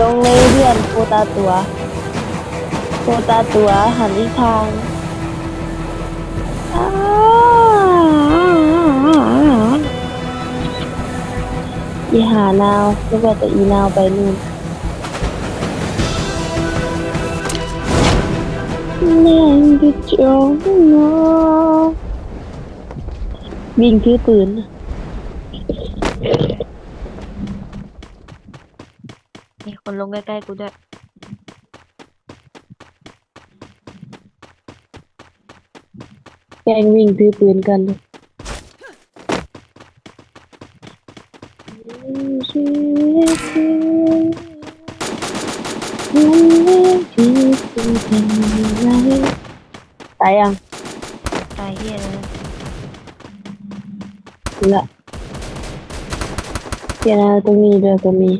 ลงเลยเพื่อนโคตาตัวโคตาตัวหันอีกทางอีหานาวนึกว่าจะอีนาวไปนู่นนั่งดูจงนอวิ่งถือปืน มีคนลงใกล้ๆกูด้วยแกล้งวิ่งถือปืนกันเลยชีวิตที่มันไม่ที่เป็นเป็นไรตายยังตายเฮียเลยละเดี๋ยวนะตรงนี้ด้วยก็มี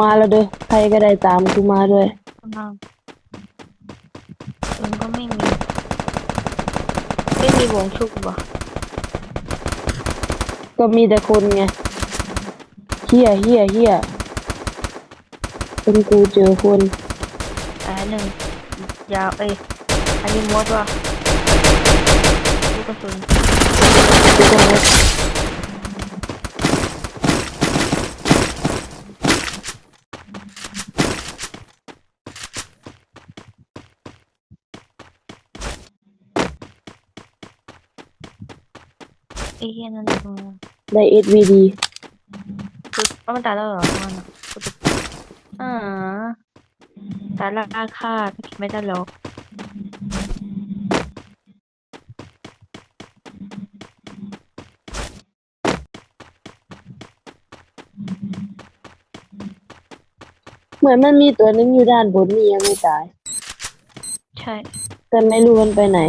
มาแล้วเด้อใครก็ได้ตามกูมาด้วยข้างนอกมันก็ไม่มี ไม่มีวงชุกบ่ก็มีแต่คนไงเฮียเฮียเฮียเป็นกูเจอคนตายหนึ่งยาวเอ้ยอันนี้มดว่ะลูกกระสุนกูก็ไม่ ไอ้เฮียนั่นตรงนั้นได้เอสวีดีกูว่ามันตายแล้วเหรอมันอะกูจะอ่าตายละอาฆาตไม่ได้หรอกเหมือนมันมีตัวนึงอยู่ด้านบนนี่ยังไม่ตาย ใช่ แต่ไม่รู้มันไปไหน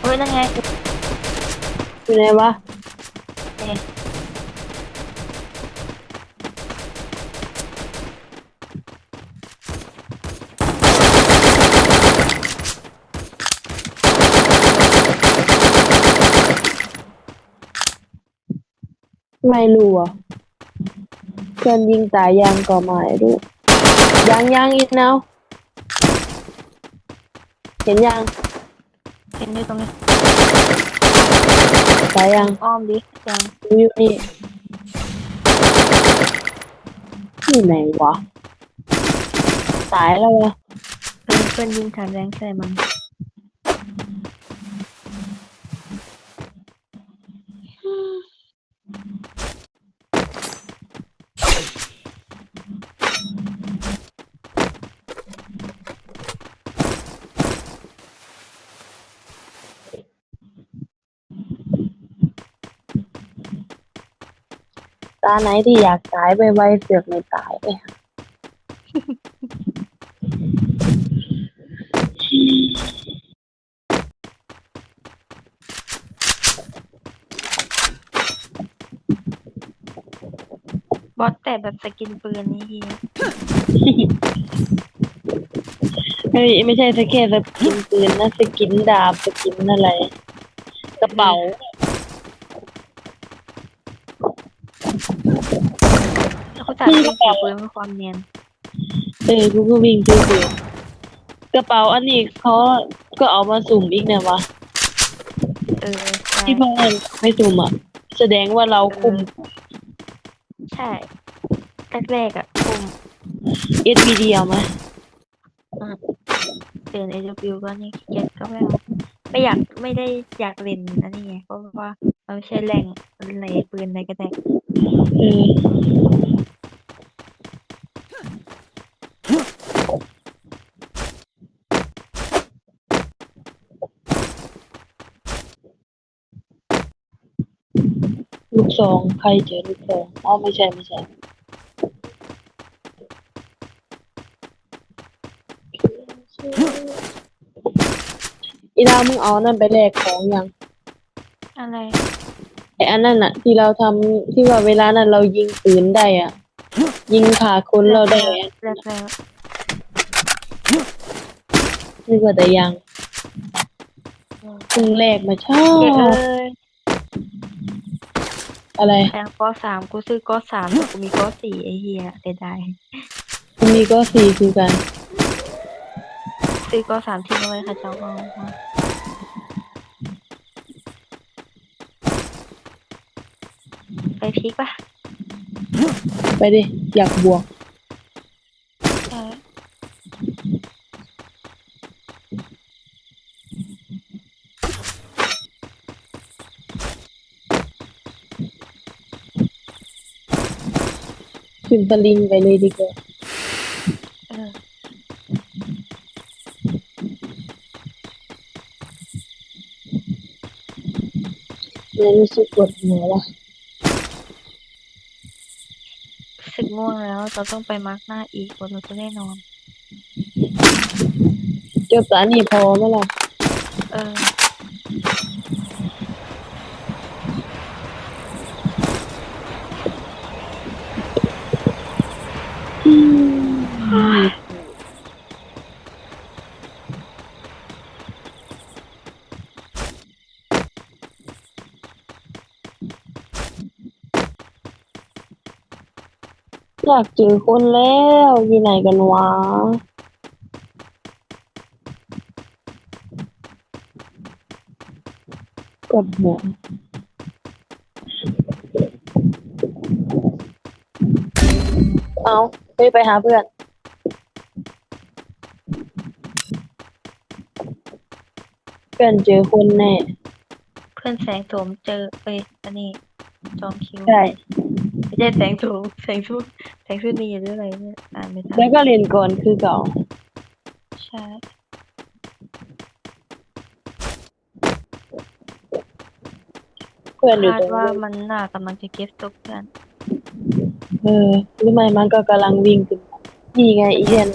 เฮ้ย นั่นไงอยู่ไหนวะเอ๊ะไม่รู้อะเพื่อนยิงตายยังก็ไม่รู้ยังยังอีกนาวเห็นยัง เห็นด้วยตรงนี้ ตายยังอ้อมดิยังอยู่นี่ที่ไหนวะ ตายแล้ววะเพื่อนเพื่อนยิงฐานแรงใส่มัน ตาไหนที่อยากตายไปไวๆเสือกไม่ตายเลยบอสแต่แบบสกินปืนนี่เฮียเฮ้ยไม่ใช่สแค่สกินปืนนะสกินดาบสกินอะไร กระเป๋า แล้วเขา ตัดยิงถือปืนเพื่อความเนียนเออกูก็วิ่งซื้อปืนกระเป๋าอันนี้เขาก็เอามาสุ่มอีกนะวะเออใช่ที่พ่อไม่สุ่มอะ แสดงว่าเราคุม ใช่แรกๆอะผม SVD เอาไหมเปลี่ยน AW ก็นี่ขี้เกียจก็ไม่เอาไม่อยากไม่ได้อยากเล่นอันนี้ไงเพราะว่าเราไม่ใช่แรงอะไรปืนอะไรก็ได้เออ ลูกซองใครเจอลูกซองอ๋อไม่ใช่ไม่ใช่อีดาวมึงเอานั่นไปแลกของยังอะไรไออันนั้นน่ะที่เราทำที่ว่าเวลานั้นเรายิงปืนได้อะยิงขาคนเราได้แรกแล้วนึกว่าแต่ยังเพิ่งแรกมาชอเจ๊บเอ้ย อะไรแทงก้อสามกูซื้อก้อสามแต่กูมีก้อสี่ไอ้เหี้ยเสียดายมันมีก็สี่คือกัน ซื้อก้อสามทิ้งเอาไว้ค่ะเจ้าเอามาไปพลิกปะไปดิ อยากบวก ใช่ ขึ้นสลิงไปเลยดีกว่าเออไม่รู้สึกปวดหัวว่ะรู้สึกง่วงแล้ว เราต้องไปมาร์กหน้าอีกกว่าเราจะได้นอน เจอสานี่พอไหมล่ะ เออ อยากเจอคนแล้วที่ไหนกันวะปวดหัวเอาเฮ้ยไปหาเพื่อนเพื่อนเจอคนแน่ เพื่อนแสงโถมเจอเอ้ยอันนี้จองคิว ใช่ ไม่ใช่แสงโถมแสงชุดแสงชุดนี้หรืออะไรเนี่ยอ่านไม่ทันแล้วก็เรียนก่อนคือเก่าใช่เพื่อนอยู่คาตดรงว่านี้มันน่ากำลังจะเก็บตกเพื่อนเออหรือไม่มันก็กำลังวิ่งขึ้นมานี่ไงอีเทียน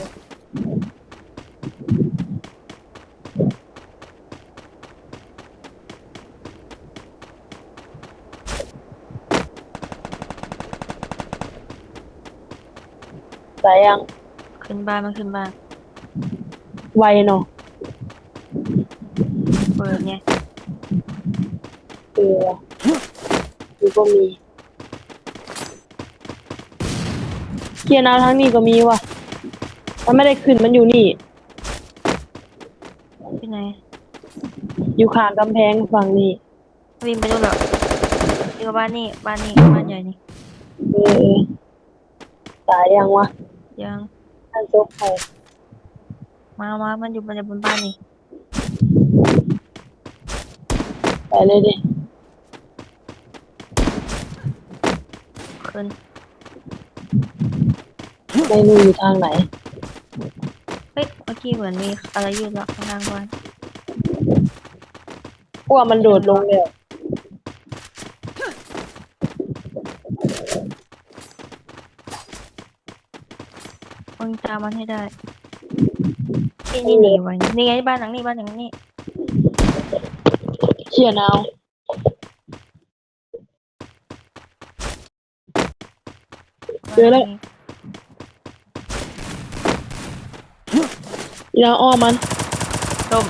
สายยังขึ้นบ้านมันขึ้นบ้าน ไวเนาะเปิดไงเอออยู่ก็มีเกียร์น้ำทั้งนี้ก็มีว่ะ มันไม่ได้ขึ้นมันอยู่นี่ ที่ไหนอยู่ข้างกำแพงฝั่งนี้ วิ่งไปดูแล้วอยู่กับบ้านนี่บ้านนี่บ้านใหญ่นี่ เออเออสายยังวะ ยังท่านโซกไข่มามามันอยู่บนบนบ้านนี่ไปเลยดิขึ้นไม่รู้อยู่ทางไหน เฮ้ยเมื่อกี้เหมือนมีอะไรอยู่หลังข้างล่างบ้านพวกมันโดดลงเลย มึงตามมันให้ได้ที่นี่หนีไว้นี่ไงบ้านหลังนี้บ้านหลังนี้เขียนเอาเจอแล้ว อีแล้วอ้อมมันต้ม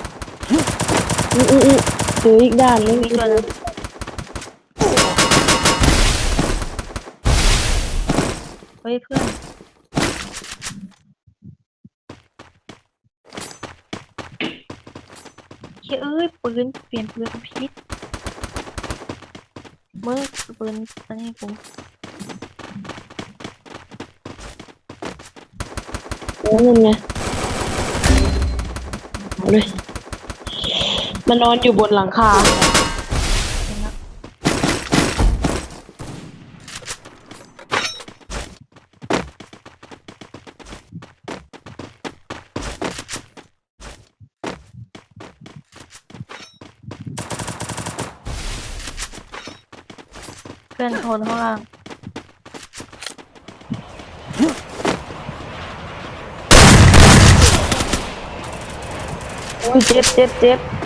อื้ออื้ออื้อเจออีกด้านนึงมีตัวนึงเฮ้ยเพื่อน เฮ้ยเอ้ยปืนเปลี่ยนปืนพิษเมื่อปืนอันนี้กูแล้วนั่นไงเอาเลยมันนอนอยู่บนหลังคา เห็นแล้วเพื่อนโทนข้างล่างโอ้ยเจ็บเจ็บเจ็บ